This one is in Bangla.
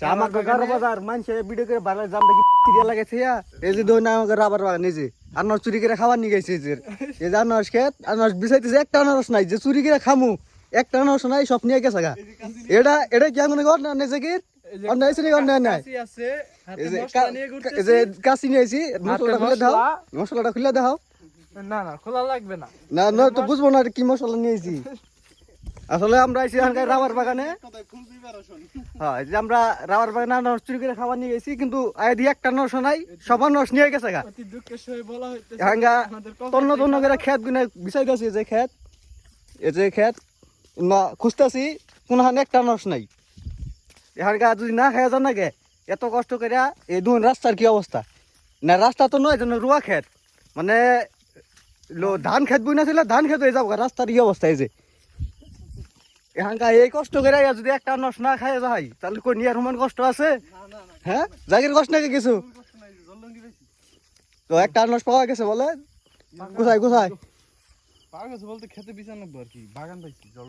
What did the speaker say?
বাজার মানুষে ভিডিও করে লাগাইছে ইয়া। এই যে দই না আমাকে রাবার বাগান এই যে। আনারস চুরি করে খাবার নিয়ে গেছে এই যে। এই যে আনারস খেত আনারস বিছাইতেছে একটা আনারস নাই যে চুরি করে খামু একটা আনারস নাই সব নিয়ে গেছে গা। এটা এটা কি এমন ঘর না নেছে কি? অন্য আছে নি অন্য নাই? এই যে কাশি নিয়েছি মশলাটা খুলে দাও। মশলাটা খুলে দাও। না না খোলা লাগবে না। না না তো বুঝব না কি মশলা নিয়েছি আসলে আমরা এখানকার রাবার বাগানে। হ্যাঁ যে আমরা রাবার বাগানে আনারস চুরি করে খাবার নিয়ে গেছি কিন্তু আয় দিয়ে একটা নরস নাই সব আনারস নিয়ে গেছে গা। কপাল তন্ন তন্ন করে খেত গুনে বিছাই গেছি যে খেত এই যে খেত না খুঁজতেছি কোনখানে একটা আনারস নাই। এখানকা যদি না খাওয়া যান নাকি এত কষ্ট করে এই দুন রাস্তার কি অবস্থা? না রাস্তা তো নয় যেন রুয়া খেত মানে ধান খেত বই না ছিল ধান খেত হয়ে যাব গা, রাস্তার কি অবস্থা এই যে? এখানকার এই কষ্ট করে যদি একটা আনারস না খাই যাই তাহলে কোন ইয়ার সমান কষ্ট আছে? হ্যাঁ? জাগির কষ্ট নাকি কিছু? তো একটা আনারস পাওয়া গেছে বলে কোথায় কোথায়? পাওয়া গেছে বলতে খেতে বিছানো আর কি, বাগান পাইছি।